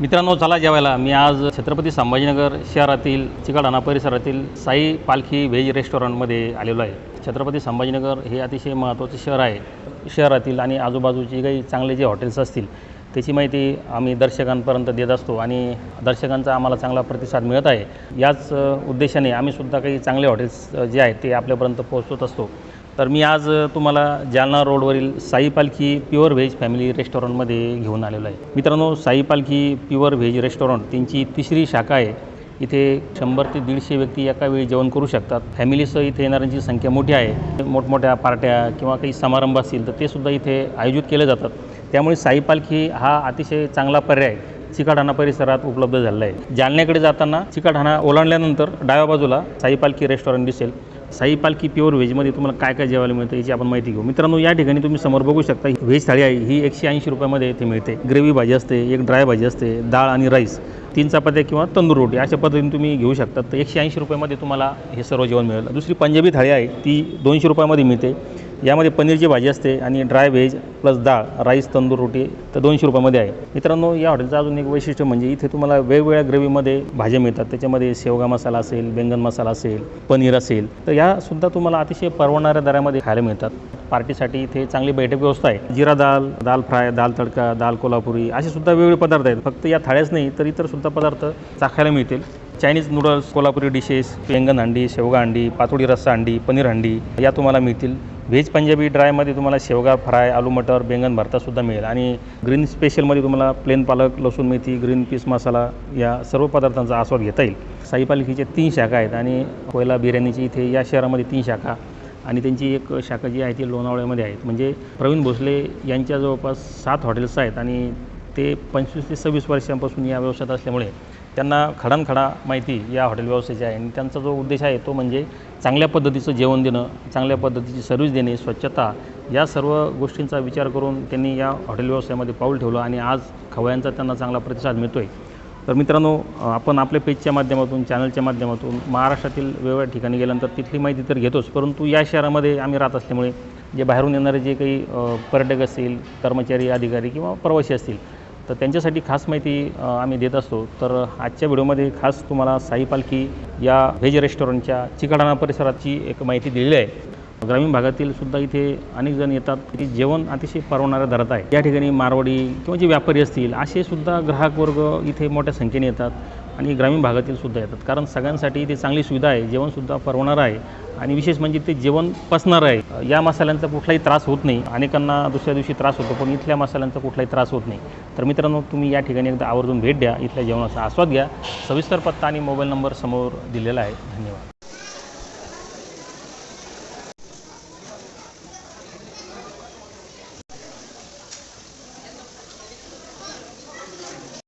मित्रांनो चला जेवायला. मी आज छत्रपती संभाजीनगर शहरातील चिकाडाणा परिसरातील साई पालखी व्हेज रेस्टॉरंटमध्ये आलेलो आहे. छत्रपती संभाजीनगर हे अतिशय महत्त्वाचे शहर आहे. शहरातील आणि आजूबाजूचे काही चांगले जे हॉटेल्स असतील त्याची माहिती आम्ही दर्शकांपर्यंत देत असतो आणि दर्शकांचा आम्हाला चांगला प्रतिसाद मिळत आहे. याच उद्देशाने आम्ही सुद्धा काही चांगले हॉटेल्स जे आहेत ते आपल्यापर्यंत पोहोचवत असतो. तर मी आज तुम्हाला जालना रोडवरील साई पालखी प्युअर व्हेज फॅमिली रेस्टॉरंटमध्ये घेऊन आलेलो आहे. मित्रांनो साई पालखी प्युअर व्हेज रेस्टॉरंट त्यांची तिसरी शाखा आहे. इथे शंभर ते दीडशे व्यक्ती एका वेळी जेवण करू शकतात. फॅमिलीसह इथे येणाऱ्यांची संख्या मोठी आहे. मोठमोठ्या पार्ट्या किंवा काही समारंभ असतील तर ते सुद्धा इथे आयोजित केले जातात. त्यामुळे साई पालखी हा अतिशय चांगला पर्याय चिकाढाणा परिसरात उपलब्ध झालेला आहे. जालन्याकडे जाताना चिकाढाणा ओलांडल्यानंतर डाव्या बाजूला साई पालखी रेस्टॉरंट दिसेल. साई पालखी प्युअर व्हेजमध्ये तुम्हाला काय काय जेवायला मिळतं याची आपण माहिती घेऊ. मित्रांनो या ठिकाणी तुम्ही समोर बघू शकता ही व्हेज थाळी आहे. ही एकशे ऐंशी रुपयामध्ये इथे मिळते. ग्रेव्ही भाजी असते एक ड्राय भाजी असते डाळ आणि राईस तीन चपात्या किंवा तंदूर रोटी अशा पद्धतीने तुम्ही घेऊ शकता. तर एकशे ऐंशी रुपयामध्ये तुम्हाला हे सर्व जेवण मिळेल. दुसरी पंजाबी थाळी आहे ती दोनशे रुपयामध्ये मिळते. यामध्ये पनीरची भाजी असते आणि ड्राय व्हेज प्लस डाळ राईस तंदूर रोटी तर दोनशे रुपयामध्ये आहे. मित्रांनो या हॉटेलचं अजून एक वैशिष्ट्य म्हणजे इथे तुम्हाला वेगवेगळ्या ग्रेव्हीमध्ये भाज्या मिळतात. त्याच्यामध्ये शेवगा मसाला असेल बेंगन मसाला असेल पनीर असेल तर यासुद्धा तुम्हाला अतिशय परवडणाऱ्या दरामध्ये खायला मिळतात. पार्टीसाठी इथे चांगली बैठक व्यवस्था आहे. जिरा दाल दाल फ्राय दाल तडका दाल कोल्हापुरी असे सुद्धा वेगवेगळे पदार्थ आहेत. फक्त या थाळ्याच नाही तर इतर सुद्धा पदार्थ चाखायला मिळतील. चायनीज नूडल्स कोल्हापुरी डिशेस बेंगन हंडी शेवगा हंडी पातोडी रस्सा हंडी पनीर हंडी या तुम्हाला मिळतील. व्हेज पंजाबी ड्रायमध्ये तुम्हाला शेवगा फ्राय आलू मटर बेंगन भरतासुद्धा मिळेल. आणि ग्रीन स्पेशलमध्ये तुम्हाला प्लेन पालक लसूण मेथी ग्रीन पीस मसाला या सर्व पदार्थांचा आस्वाद घेता येईल. साई पालखीचे तीन शाखा आहेत आणि कोयला बिर्याणीची इथे या शहरामध्ये तीन शाखा आणि त्यांची एक शाखा जी आहे ती लोणावळ्यामध्ये आहेत म्हणजे प्रवीण भोसले यांच्या जवळपास सात हॉटेल्स आहेत आणि ते पंचवीस ते सव्वीस वर्षांपासून या व्यवसायात असल्यामुळे त्यांना खडानखडा माहिती या हॉटेल व्यवसायाची आहे. आणि त्यांचा जो उद्देश आहे तो म्हणजे चांगल्या पद्धतीचं जेवण देणं चांगल्या पद्धतीची सर्व्हिस देणे स्वच्छता या सर्व गोष्टींचा विचार करून त्यांनी या हॉटेल व्यवसायामध्ये पाऊल ठेवलं आणि आज खवयांचा त्यांना चांगला प्रतिसाद मिळतो आहे तर मित्रांनो आपण आपल्या पेजच्या माध्यमातून चॅनलच्या माध्यमातून महाराष्ट्रातील वेगवेगळ्या ठिकाणी गेल्यानंतर तिथली माहिती तर घेतोच परंतु या शहरामध्ये आम्ही राहत असल्यामुळे जे बाहेरून येणारे जे काही पर्यटक असतील कर्मचारी अधिकारी किंवा प्रवासी असतील तर त्यांच्यासाठी खास माहिती आम्ही देत असतो. तर आजच्या व्हिडिओमध्ये खास तुम्हाला साई पालखी या व्हेज रेस्टॉरंटच्या चिकाडाणा परिसराची एक माहिती दिलेली आहे. ग्रामीण भागातील सुद्धा इथे अनेक जण येतात. की जेवण अतिशय परवडणाऱ्या धरत आहे. या ठिकाणी मारवाडी किंवा जे व्यापारी असतील असे सुद्धा ग्राहक वर्ग इथे मोठ्या संख्येने येतात आणि ग्रामीण भागातील सुद्धा येतात. कारण सगळ्यांसाठी इथे चांगली सुविधा आहे जेवणसुद्धा परवणारं आहे आणि विशेष म्हणजे ते जेवण पसणार आहे. या मसाल्यांचा कुठलाही त्रास होत नाही. अनेकांना दुसऱ्या दिवशी त्रास होतो पण इथल्या मसाल्यांचा कुठलाही त्रास होत नाही. तर मित्रांनो तुम्ही या ठिकाणी एकदा आवर्जून भेट द्या. इथल्या जेवणाचा आस्वाद घ्या. सविस्तर पत्ता आणि मोबाईल नंबर समोर दिलेला आहे. धन्यवाद.